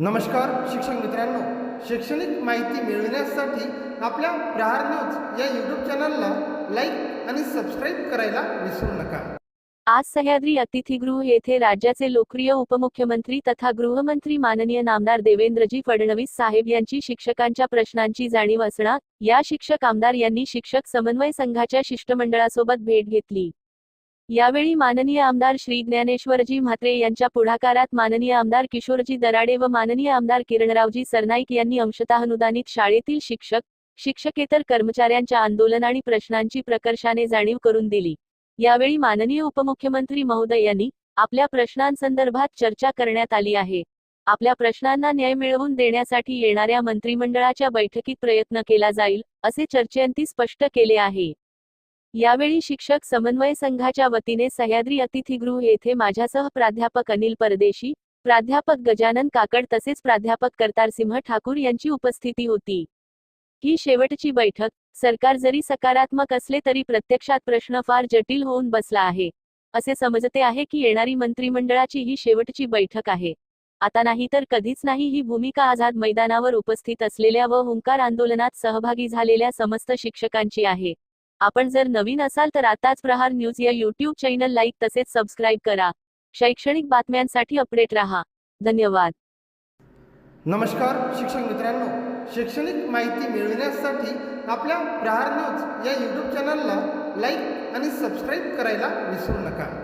नमस्कार शिक्षक मित्रांनो. शैक्षणिक माहिती मिळविण्यासाठी आपल्या प्रहार न्यूज या यूट्यूब चॅनलला लाईक आणि सबस्क्राईब करायला विसरू नका. आज सह्याद्री अतिथीगृह येथे राज्याचे लोकप्रिय उपमुख्यमंत्री तथा गृहमंत्री माननीय नामदार देवेंद्रजी फडणवीस साहेब यांची शिक्षकांच्या प्रश्नांची जाणीव असणार या शिक्षक आमदार यांनी शिक्षक समन्वय संघाच्या शिष्टमंडळासोबत भेट घेतली. यावेळी माननीय आमदार श्री ज्ञानेश्वरजी म्हात्रे यांच्या पुढाकारात माननीय आमदार किशोरजी दराडे व माननीय आमदार किरणरावजी सरनाईक यांनी अंशतः अनुदानित शाळेतील शिक्षक शिक्षकेतर कर्मचाऱ्यांच्या आंदोलन आणि प्रश्नांची प्रकर्षाने जाणीव करून दिली. यावेळी माननीय उपमुख्यमंत्री महोदय यांनी आपल्या प्रश्नांसंदर्भात चर्चा करण्यात आली आहे. आपल्या प्रश्नांना न्याय मिळवून देण्यासाठी येणाऱ्या मंत्रिमंडळाच्या बैठकीत प्रयत्न केला जाईल असे चर्चेअंती स्पष्ट केले आहे. यावेळी शिक्षक समन्वय संघाच्या वतीने सह्याद्री अतिथीगृह येथे माझ्यासह प्राध्यापक अनिल परदेशी प्राध्यापक गजानन काकड तसेच प्राध्यापक करतारसिंह ठाकूर यांची उपस्थिती होती. ही शेवटची बैठक सरकार जरी सकारात्मक असले तरी प्रत्यक्षात प्रश्न फार जटिल होऊन बसला आहे. असे समजते आहे की येणारी मंत्रिमंडळाची ही शेवटची बैठक आहे. आता नाही तर कधीच नाही ही भूमिका आझाद मैदानावर उपस्थित असलेल्या व हुंकार आंदोलनात सहभागी झालेल्या समस्त शिक्षकांची आहे. आपण जर नवीन असाल तर आताच प्रहार न्यूज या युट्यूब चॅनल लाईक तसेच सबस्क्राईब करा. शैक्षणिक बातम्यांसाठी अपडेट रहा. धन्यवाद. नमस्कार शिक्षक मित्रांनो. शैक्षणिक माहिती मिळविण्यासाठी आपल्या प्रहार न्यूज या यूट्यूब चॅनलला लाईक आणि सबस्क्राईब करायला विसरू नका.